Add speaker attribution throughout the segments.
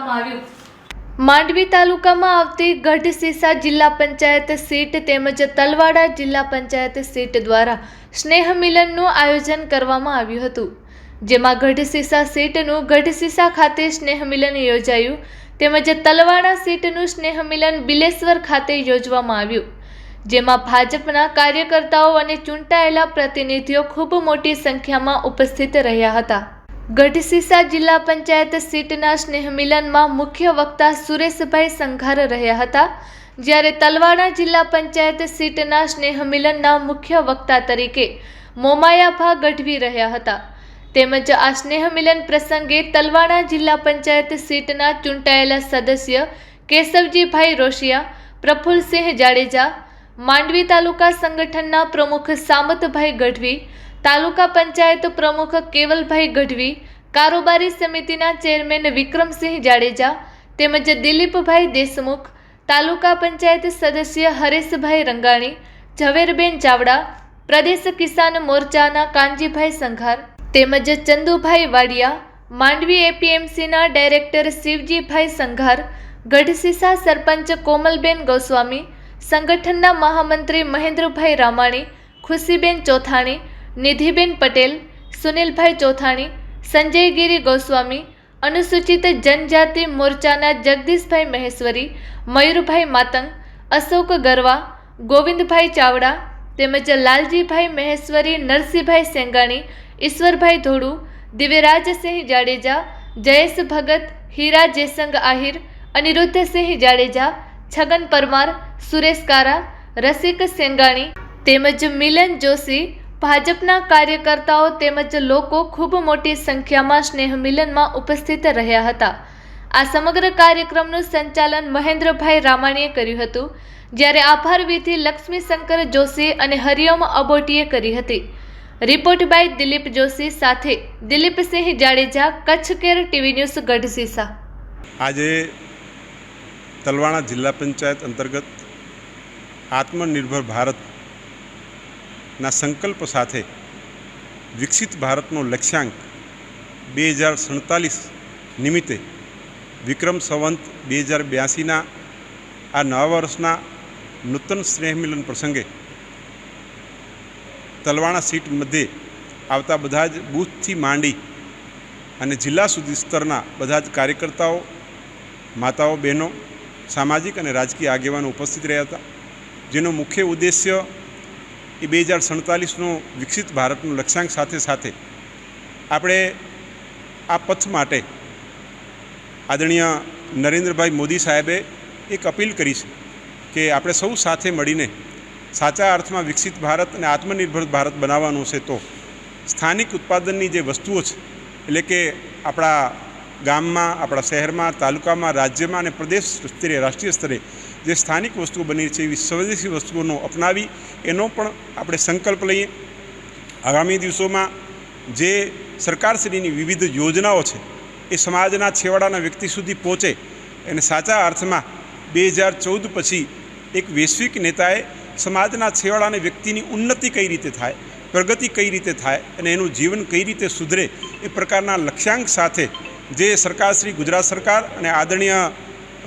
Speaker 1: કરવામાં આવ્યું. માંડવી તાલુકામાં આવતી ગઢસીસા જિલ્લા પંચાયત સીટ તેમજ તલવાડા જિલ્લા પંચાયત સીટ દ્વારા સ્નેહ મિલનનું આયોજન કરવામાં આવ્યું હતું. જેમાં ગઢસીસા સીટનું ગઢસીસા ખાતે સ્નેહ મિલન યોજાયું. તેમજ તલવાડા સીટનું સ્નેહ મિલન બિલેશ્વર ખાતે યોજવામાં આવ્યું. જેમાં ભાજપના કાર્યકર્તાઓ અને ચૂંટાયેલા પ્રતિનિધિઓ ખૂબ મોટી સંખ્યામાં ઉપસ્થિત રહ્યા હતા. ગઢસીસા જિલ્લા પંચાયત સીટના સ્નેહ મિલનમાં મુખ્ય વક્તા સુરેશભાઈ સંઘાર રહ્યા હતા, જ્યારે તલવાડા જિલ્લા પંચાયત સીટના સ્નેહ મિલનના મુખ્ય વક્તા તરીકે મોમાયાભા ગઢવી રહ્યા હતા. તેમજ આ સ્નેહમિલન પ્રસંગે તલવાણા જિલ્લા પંચાયત સીટના ચૂંટાયેલા સદસ્ય કેશવજીભાઈ રોશિયા પ્રફુલ્લસિંહ જાડેજા, માંડવી તાલુકા સંગઠનના પ્રમુખ સામતભાઈ ગઢવી તાલુકા પંચાયત પ્રમુખ કેવલભાઈ ગઢવી, કારોબારી સમિતિના ચેરમેન વિક્રમસિંહ જાડેજા તેમજ દિલીપભાઈ દેશમુખ, તાલુકા પંચાયત સદસ્ય હરેશભાઈ રંગાણી, ઝવેરબેન ચાવડા, પ્રદેશ કિસાન મોરચાના કાનજીભાઈ સંઘાર તેમજ ચંદુભાઈ વાડિયા, માંડવી એપીએમસીના ડાયરેક્ટર શિવજીભાઈ સંઘાર ગઢસીસા સરપંચ કોમલબેન ગોસ્વામી, સંગઠનના મહામંત્રી મહેન્દ્રભાઈ રામાણી, ખુશીબેન ચોથાણી નિધિબેન પટેલ, સુનિલભાઈ ચોથાણી, સંજયગીરી ગોસ્વામી, અનુસૂચિત જનજાતિ મોરચાના જગદીશભાઈ મહેશ્વરી, મયુરભાઈ માતંગ, અશોક ગરવા, ગોવિંદભાઈ ચાવડા, તેમજ લાલજીભાઈ મહેશ્વરી, નરસિંહભાઈ સેંગાણી, ઈશ્વરભાઈ ધોળુ, દિવ્યરાજસિંહ જાડેજા, જયેશ ભગત, હીરા જયસંગ આહિર, અનિરુદ્ધસિંહ જાડેજા, છગન પરમાર, સુરેશ કારા, રસિક સેંગાણી, તેમજ મિલન જોશી ભાજપના કાર્યકર્તાઓ તેમજ લોકો ખૂબ મોટી સંખ્યામાં સ્નેહ મિલનમાં ઉપસ્થિત રહ્યા હતા. આ સમગ્ર કાર્યક્રમનું સંચાલન મહેન્દ્રભાઈ રામાણીએ કર્યું હતું, જ્યારે આભાર વિધિ લક્ષ્મીશંકર જોશી અને હરિઓમ અબોટીએ કરી હતી. રિપોર્ટ બાય દિલીપ જોશી સાથે Dilipsinh Jadeja Kutch care TV news Gadhsisa
Speaker 2: આજે તલવાણા જિલ્લા પંચાયત અંતર્ગત આત્મનિર્ભર ભારતના સંકલ્પ સાથે વિકસિત ભારતનો લક્ષ્યાંક બે હજાર સડતાલીસ નિમિત્તે વિક્રમ સંવંત બે હજાર બ્યાસીના આ નવા વર્ષના નૂતન સ્નેહ મિલન પ્રસંગે તલવાણા સીટ મધ્યે આવતા બધા જ બૂથથી માંડી અને જિલ્લા સુધી સ્તરના બધા જ કાર્યકર્તાઓ, માતાઓ, બહેનો, સામાજિક અને રાજકીય આગેવાનો ઉપસ્થિત રહ્યા હતા, જેનો મુખ્ય ઉદ્દેશ્ય એ બે હજાર સડતાલીસનો વિકસિત ભારતનું લક્ષ્યાંક સાથે સાથે આપણે આ પથ માટે આદરણીય નરેન્દ્રભાઈ મોદી સાહેબે એક અપીલ કરી છે કે આપણે સૌ સાથે મળીને સાચા અર્થમાં વિકસિત ભારત અને આત્મનિર્ભર ભારત બનાવવાનું છે તો સ્થાનિક ઉત્પાદનની જે વસ્તુઓ છે, એટલે કે આપણા ગામમાં, આપણા શહેરમાં, તાલુકામાં, રાજ્યમાં અને પ્રદેશ સ્તરે, રાષ્ટ્રીય સ્તરે જે સ્થાનિક વસ્તુઓ બની છે, એવી સ્વદેશી વસ્તુઓનો અપનાવી, એનો પણ આપણે સંકલ્પ લઈએ. આગામી દિવસોમાં જે સરકારશ્રીની વિવિધ યોજનાઓ છે, એ સમાજના છેવાડાના વ્યક્તિ સુધી પહોંચે અને સાચા અર્થમાં બે હજાર ચૌદ પછી એક વૈશ્વિક નેતાએ સમાજના છેવાડાના વ્યક્તિની ઉન્નતિ કઈ રીતે થાય, પ્રગતિ કઈ રીતે થાય અને એનું જીવન કઈ રીતે સુધરે એ પ્રકારના લક્ષ્યાંક સાથે જે સરકાર શ્રી ગુજરાત સરકાર અને આદરણીય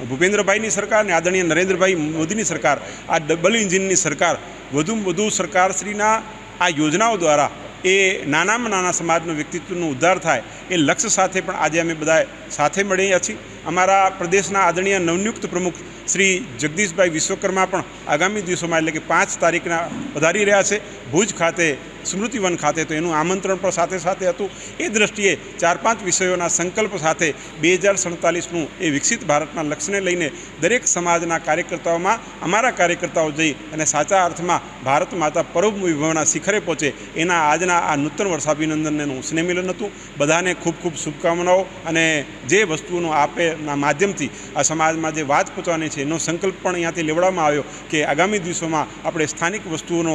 Speaker 2: ભૂપેન્દ્રભાઈની સરકાર અને આદરણીય નરેન્દ્રભાઈ મોદીની સરકાર, આ ડબલ ઇન્જિનની સરકાર, વધુમાં વધુ સરકારશ્રીના આ યોજનાઓ દ્વારા એ નાનામાં નાના સમાજનું વ્યક્તિત્વનું ઉદ્ધાર થાય એ લક્ષ્ય સાથે પણ આજે અમે બધા સાથે મળીએ છીએ. અમારા પ્રદેશના આદરણીય નવનિયુક્ત પ્રમુખ શ્રી જગદીશભાઈ વિશ્વકર્મા પણ આગામી દિવસોમાં એટલે કે પાંચ તારીખના વધારી રહ્યા છે. ભુજ ખાતે સ્મૃતિવન ખાતે તો એનું આમંત્રણ પણ સાથે સાથે હતું. એ દ્રષ્ટિએ ચાર પાંચ વિષયોના સંકલ્પ સાથે બે હજાર સડતાલીસનું એ વિકસિત ભારતના લક્ષ્યને લઈને દરેક સમાજના કાર્યકર્તાઓમાં, અમારા કાર્યકર્તાઓ જઈ અને સાચા અર્થમાં ભારત માતા પરોપ વિભવના શિખરે પહોંચે એના આજના આ નૂતન વર્ષાભિનંદનનું સ્નેહમિલન હતું. બધાને ખૂબ ખૂબ શુભકામનાઓ અને જે વસ્તુઓનું આપેના માધ્યમથી આ સમાજમાં જે વાત પહોંચવાની છે, એનો સંકલ્પ પણ અહીંયાથી લેવડાવવામાં આવ્યો કે આગામી દિવસોમાં આપણે સ્થાનિક વસ્તુઓનો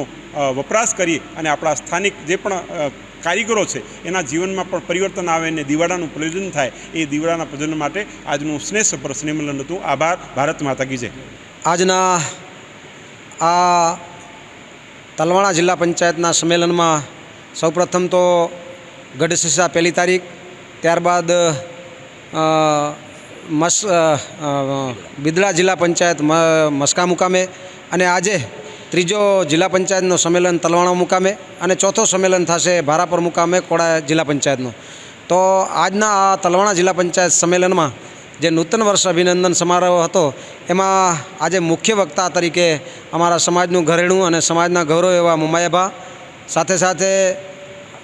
Speaker 2: વપરાશ કરી અને આપણા સ્થાનિક જે પણ કારીગરો છે, એના જીવનમાં પણ પરિવર્તન આવે અને દિવાળાનું પ્રયોજન થાય, એ દિવાળાના પ્રયોજન માટે આજનું સ્નેહ સભર સ્નેહમિલન હતું. આભાર, ભારત માતા કી જય.
Speaker 3: આજના આ તલવાણા જિલ્લા પંચાયતના સંમેલનમાં સૌપ્રથમ તો ગઢશીસા પહેલી તારીખ, ત્યારબાદ મસ બિદડા જિલ્લા પંચાયત મસ્કા મુકામે અને આજે ત્રીજો જિલ્લા પંચાયતનો સંમેલન તલવાણા મુકામે અને ચોથો સંમેલન થશે ભારાપર મુકામે કોડા જિલ્લા પંચાયતનું. તો આજના આ તલવાણા જિલ્લા પંચાયત સંમેલનમાં જે નૂતન વર્ષ અભિનંદન સમારોહ હતો, એમાં આજે મુખ્ય વક્તા તરીકે અમારા સમાજનું ઘરેણું અને સમાજના ગૌરવ એવા મુમાયાભા સાથે સાથે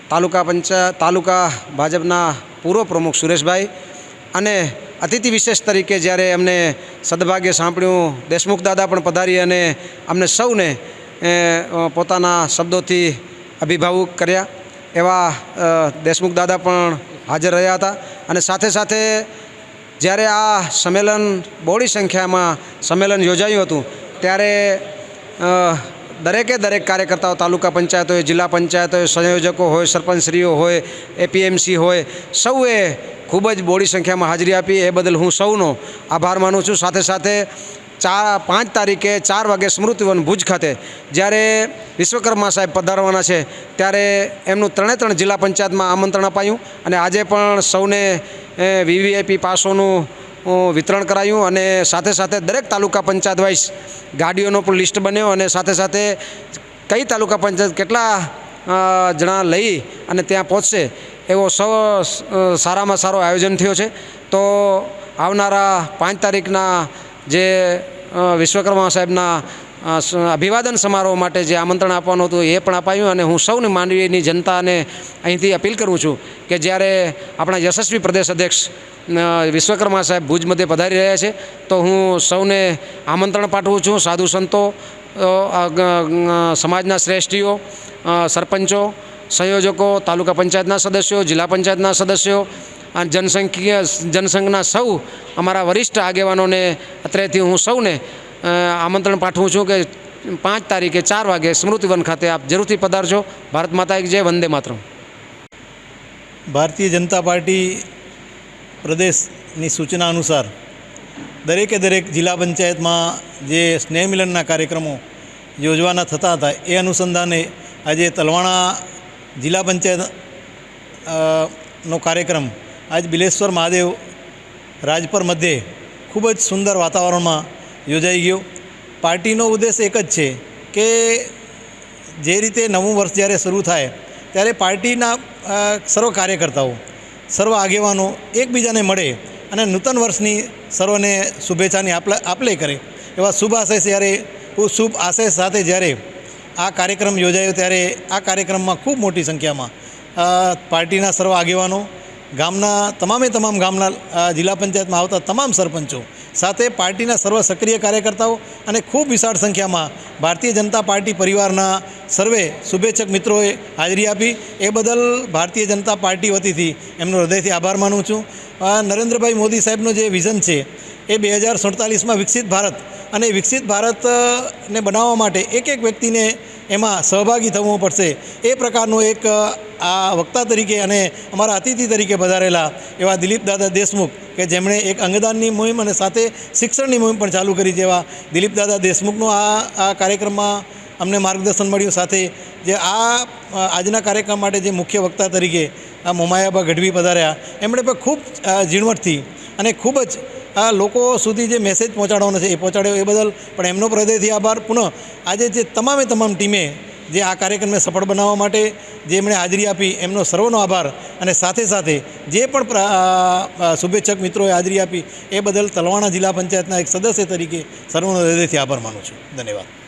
Speaker 3: તાલુકા પંચાયત તાલુકા ભાજપના પૂર્વ પ્રમુખ સુરેશભાઈ અને અતિથિ વિશેષ તરીકે જ્યારે અમને સદભાગ્ય સાંભળ્યું, દેશમુખ દાદા પણ પધારી અને અમને સૌને પોતાના શબ્દોથી અભિભાવુક કર્યા. એવા દેશમુખ દાદા પણ હાજર રહ્યા હતા. અને સાથે સાથે જ્યારે આ સંમેલન, બહોળી સંખ્યામાં સંમેલન યોજાયું હતું, ત્યારે દરેકે દરેક કાર્યકર્તાઓ તાલુકા પંચાયત હોય જિલ્લા પંચાયત હોય સંયોજકો હોય, સરપંચશ્રીઓ હોય, એપીએમસી હોય, સૌએ ખૂબ જ બોડી સંખ્યામાં હાજરી આપી. એ બદલ હું સૌનો આભાર માનું છું. સાથે સાથે ચાર પાંચ તારીખે ચાર વાગે સ્મૃતિવન ભુજ ખાતે જ્યારે વિશ્વકર્મા સાહેબ પધારવાના છે, ત્યારે એમનું ત્રણે ત્રણ જિલ્લા પંચાયતમાં આમંત્રણ અપાયું અને આજે પણ સૌને વીવીઆઈપી પાસોનું વિતરણ કરાયું અને સાથે સાથે દરેક તાલુકા પંચાયત વાઇઝ ગાડીઓનો પણ લિસ્ટ બન્યો અને સાથે સાથે કઈ તાલુકા પંચાયત કેટલા જણા લઈ અને ત્યાં પહોંચશે એવો સૌ સારામાં સારો આયોજન થયો છે. તો આવનારા પાંચ તારીખના જે વિશ્વકર્મા સાહેબના અભિવાદન સમારોહ માટે જે આમંત્રણ આપવાનું હતું એ પણ અપાયું અને હું સૌને માંડવીની જનતાને અહીંથી અપીલ કરું છું કે જ્યારે આપણા યશસ્વી પ્રદેશ અધ્યક્ષ વિશ્વકર્મા સાહેબ ભુજ મધ્યે પધારી રહ્યા છે, તો હું સૌને આમંત્રણ પાઠવું છું સાધુ સંતો સમાજના શ્રેષ્ઠીઓ સરપંચો, સંયોજકો, તાલુકા પંચાયતના સદસ્યો, જિલ્લા પંચાયતના સદસ્યો જનસંખ્યા જનસંઘના સૌ અમારા વરિષ્ઠ આગેવાનોને અત્રેથી હું સૌને આમંત્રણ પાઠવું છું કે પાંચ તારીખે ચાર વાગે સ્મૃતિવન ખાતે આપ જરૂરથી પધારજો. ભારત માતા જય, વંદે માતરમ.
Speaker 4: ભારતીય જનતા પાર્ટી પ્રદેશની સૂચના અનુસાર દરેકે દરેક જિલ્લા પંચાયતમાં જે સ્નેહ મિલનના કાર્યક્રમો યોજવાના થતા હતા, એ અનુસંધાને આજે તલવાણા જિલ્લા પંચાયત નો કાર્યક્રમ આજ બિલેશ્વર મહાદેવ રાજપર મધ્યે ખૂબ જ સુંદર વાતાવરણમાં યોજાઈ ગયો. પાર્ટીનો ઉદ્દેશ એક જ છે કે જે રીતે નવું વર્ષ જ્યારે શરૂ થાય ત્યારે પાર્ટીના સર્વ કાર્યકર્તાઓ, સર્વ આગેવાનો એકબીજાને મળે અને નૂતન વર્ષની સર્વને શુભેચ્છાની આપલે આપલે કરે. એવા શુભ આશય જ્યારે, શુભ આશય સાથે જ્યારે આ કાર્યક્રમ યોજાયો ત્યારે આ કાર્યક્રમમાં ખૂબ મોટી સંખ્યામાં પાર્ટીના સર્વ આગેવાનો ગામના તમામે તમામ ગામના જિલ્લા પંચાયતમાં આવતા તમામ સરપંચો સાથે પાર્ટીના સર્વ સક્રિય કાર્યકર્તાઓ અને ખૂબ વિશાળ સંખ્યામાં ભારતીય જનતા પાર્ટી પરિવારના સર્વે શુભેચ્છક મિત્રોએ હાજરી આપી. એ બદલ ભારતીય જનતા પાર્ટી વતીથી એમનો હૃદયથી આભાર માનું છું. નરેન્દ્રભાઈ મોદી સાહેબનું જે વિઝન છે એ બે હજાર સુડતાલીસમાં વિકસિત ભારત અને વિકસિત ભારતને બનાવવા માટે એક એક વ્યક્તિને એમાં સહભાગી થવું પડશે. એ પ્રકારનું એક આ વક્તા તરીકે અને અમારા અતિથિ તરીકે પધારેલા એવા દિલીપ દાદા દેશમુખ કે જેમણે એક અંગદાનની મુહિમ અને સાથે શિક્ષણની મુહિમ પણ ચાલુ કરી જેવા દિલીપ દાદા દેશમુખનો આ આ કાર્યક્રમમાં અમને માર્ગદર્શન મળ્યું. સાથે જે આ આજના કાર્યક્રમ માટે જે મુખ્ય વક્તા તરીકે આ મોમાયાબા ગઢવી પધાર્યા. એમણે પણ ખૂબ ઝીણવટથી અને ખૂબ જ આ લોકો સુધી જે મેસેજ પહોંચાડવાનો છે, એ પહોંચાડ્યો એ બદલ પણ એમનો હૃદયથી આભાર. પુનઃ આજે જે તમામે તમામ ટીમે જે આ કાર્યક્રમને સફળ બનાવવા માટે જે એમણે હાજરી આપી, એમનો સર્વનો આભાર અને સાથે સાથે જે પણ શુભેચ્છક મિત્રોએ હાજરી આપી, એ બદલ તલવાણા જિલ્લા પંચાયતના એક સદસ્ય તરીકે સર્વનો હૃદયથી આભાર માનું છું. ધન્યવાદ.